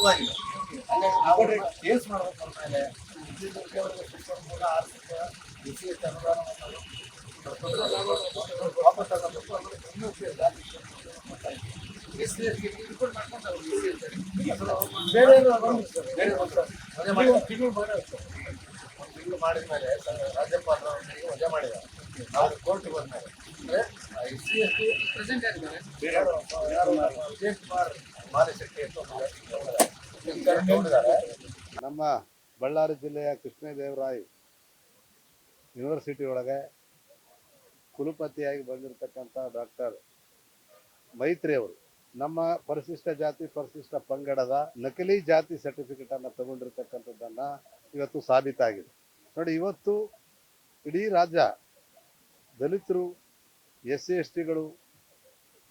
ಹೂವಾಗಿಲ್ಲ ನಾವುಗಳು ಟೇಸ್ಟ್ ಮಾಡಬೇಕು ಅಂತ ಇದೆ ಶಿಕ್ಷಣ ಕೂಡ ಆರ್ಥಿಕ ಕೃಷಿಗೆ ಅನುದಾನವನ್ನು ವಾಪಸ್ ಆಗಬೇಕು ಅಂದರೆ ಇನ್ನೂ ಉಪಯೋಗ ಬೇರೆ ಬೇರೆ ಮದುವೆ ಮಾಡಿ ತಿಂಗಳು ಮಾಡಿರುತ್ತೆ ತಿಂಗಳು ಮಾಡಿದ ಮೇಲೆ ರಾಜ್ಯಪಾಲರ ವಜೆ ಮಾಡಿದ ನಾವು ಕೋರ್ಟ್ ಬಂದ ಮೇಲೆ ಅಂದರೆ S C S T present ಆಗಿದೆ ಮಾರಿ ಅಂತ ನಮ್ಮ ಬಳ್ಳಾರಿ ಜಿಲ್ಲೆಯ ಕೃಷ್ಣದೇವರಾಯ್ ಯೂನಿವರ್ಸಿಟಿ ಒಳಗೆ ಕುಲಪತಿಯಾಗಿ ಬಂದಿರತಕ್ಕಂಥ ಡಾಕ್ಟರ್ ಮೈತ್ರಿ ಅವರು. ನಮ್ಮ ಪರಿಶಿಷ್ಟ ಜಾತಿ, ಪರಿಶಿಷ್ಟ ಪಂಗಡದ ನಕಲಿ ಜಾತಿ ಸರ್ಟಿಫಿಕೇಟ್ ಅನ್ನ ತಗೊಂಡಿರ್ತಕ್ಕಂಥದ್ದನ್ನ ಇವತ್ತು ಸಾಬೀತಾಗಿದೆ. ನೋಡಿ, ಇವತ್ತು ಇಡೀ ರಾಜ್ಯ ದಲಿತರು ಎಸ್ ಸಿ ಎಸ್ ಟಿಗಳು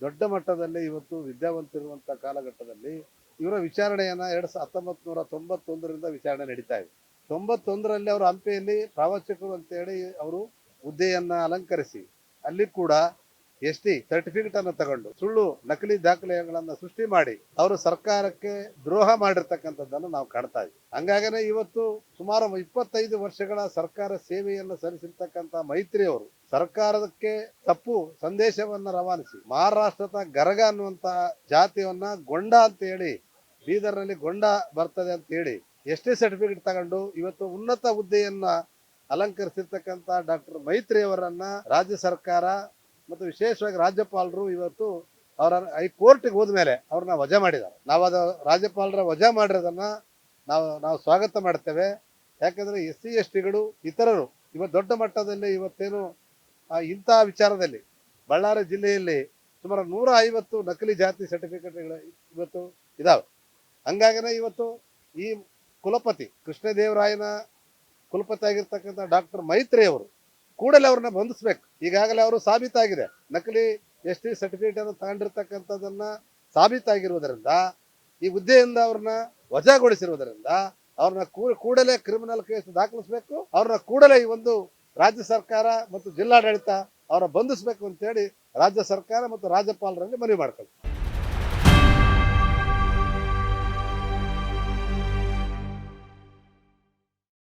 ದೊಡ್ಡ ಮಟ್ಟದಲ್ಲಿ ಇವತ್ತು ವಿದ್ಯಾವಂತರಿರುವಂಥ ಕಾಲಘಟ್ಟದಲ್ಲಿ ಇವರ ವಿಚಾರಣೆಯನ್ನ ಎರಡು ಸಾವಿರದ ಹತ್ತೊಂಬತ್ತು ತೊಂಬತ್ತೊಂದರಿಂದ ವಿಚಾರಣೆ ನಡೀತಾ ಇದೆ. ತೊಂಬತ್ತೊಂದರಲ್ಲಿ ಅವರು ಹಂಪೆಯಲ್ಲಿ ಪ್ರಾವಚಕರು ಅಂತೇಳಿ ಅವರು ಹುದ್ದೆಯನ್ನ ಅಲಂಕರಿಸಿ, ಅಲ್ಲಿ ಕೂಡ ಎಸ್ ಟಿ ಸರ್ಟಿಫಿಕೇಟ್ ಅನ್ನು ತಗೊಂಡು ಸುಳ್ಳು ನಕಲಿ ದಾಖಲೆಗಳನ್ನ ಸೃಷ್ಟಿ ಮಾಡಿ ಅವರು ಸರ್ಕಾರಕ್ಕೆ ದ್ರೋಹ ಮಾಡಿರ್ತಕ್ಕಂಥದ್ದನ್ನು ನಾವು ಕಾಣ್ತಾ ಇದ್ವಿ ಹಂಗಾಗನೇ ಇವತ್ತು ಸುಮಾರು ಇಪ್ಪತ್ತೈದು ವರ್ಷಗಳ ಸರ್ಕಾರ ಸೇವೆಯನ್ನು ಸಲ್ಲಿಸಿರ್ತಕ್ಕಂಥ ಮೈತ್ರಿ ಅವರು ಸರ್ಕಾರಕ್ಕೆ ತಪ್ಪು ಸಂದೇಶವನ್ನ ರವಾನಿಸಿ, ಮಹಾರಾಷ್ಟ್ರದ ಗರಗ ಅನ್ನುವಂತ ಜಾತಿಯನ್ನ ಗೊಂಡ ಅಂತ ಹೇಳಿ ಬೀದರ್ನಲ್ಲಿ ಗೊಂಡ ಬರ್ತದೆ ಅಂತ ಹೇಳಿ ಎಸ್ ಟಿ ಸರ್ಟಿಫಿಕೇಟ್ ತಗೊಂಡು ಇವತ್ತು ಉನ್ನತ ಹುದ್ದೆಯನ್ನ ಅಲಂಕರಿಸಿರ್ತಕ್ಕಂಥ ಡಾಕ್ಟರ್ ಮೈತ್ರಿ ಅವರನ್ನ ರಾಜ್ಯ ಸರ್ಕಾರ ಮತ್ತು ವಿಶೇಷವಾಗಿ ರಾಜ್ಯಪಾಲರು ಇವತ್ತು ಅವರ ಹೈಕೋರ್ಟ್ಗೆ ಹೋದ್ಮೇಲೆ ಅವ್ರನ್ನ ವಜಾ ಮಾಡಿದ್ದಾರೆ. ನಾವು ಅದು ರಾಜ್ಯಪಾಲರ ವಜಾ ಮಾಡಿರೋದನ್ನ ನಾವು ನಾವು ಸ್ವಾಗತ ಮಾಡ್ತೇವೆ. ಯಾಕಂದ್ರೆ ಎಸ್ ಸಿ ಎಸ್ ಟಿಗಳು ಇತರರು ಇವತ್ತು ದೊಡ್ಡ ಮಟ್ಟದಲ್ಲಿ ಇವತ್ತೇನು ಇಂಥ ವಿಚಾರದಲ್ಲಿ ಬಳ್ಳಾರಿ ಜಿಲ್ಲೆಯಲ್ಲಿ ಸುಮಾರು ನೂರ ಐವತ್ತು ನಕಲಿ ಜಾತಿ ಸರ್ಟಿಫಿಕೇಟ್ಗಳು ಇವತ್ತು ಇದಾವೆ. ಹಂಗಾಗನೆ ಇವತ್ತು ಈ ಕುಲಪತಿ ಕೃಷ್ಣದೇವರಾಯನ ಕುಲಪತಿ ಆಗಿರ್ತಕ್ಕಂಥ ಡಾಕ್ಟರ್ ಮೈತ್ರಿ ಅವರು ಕೂಡಲೇ ಅವ್ರನ್ನ ಬಂಧಿಸ್ಬೇಕು. ಈಗಾಗಲೇ ಅವರು ಸಾಬೀತಾಗಿದೆ. ನಕಲಿ ಎಸ್ ಟಿ ಸರ್ಟಿಫಿಕೇಟ್ ಅನ್ನು ತಗೊಂಡಿರ್ತಕ್ಕಂಥದ್ದನ್ನ ಸಾಬೀತಾಗಿರುವುದರಿಂದ, ಈ ಹುದ್ದೆಯಿಂದ ಅವ್ರನ್ನ ವಜಾಗೊಳಿಸಿರುವುದರಿಂದ, ಅವ್ರನ್ನ ಕೂಡಲೇ ಕ್ರಿಮಿನಲ್ ಕೇಸ್ ದಾಖಲಿಸಬೇಕು, ಅವ್ರನ್ನ ಕೂಡಲೇ ಈ ಒಂದು ರಾಜ್ಯ ಸರ್ಕಾರ ಮತ್ತು ಜಿಲ್ಲಾಡಳಿತ ಅವರ ಬಂಧಿಸಬೇಕು ಅಂತೇಳಿ ರಾಜ್ಯ ಸರ್ಕಾರ ಮತ್ತು ರಾಜ್ಯಪಾಲರಲ್ಲಿ ಮನವಿ ಮಾಡ್ಕೊಳ್ತೀವಿ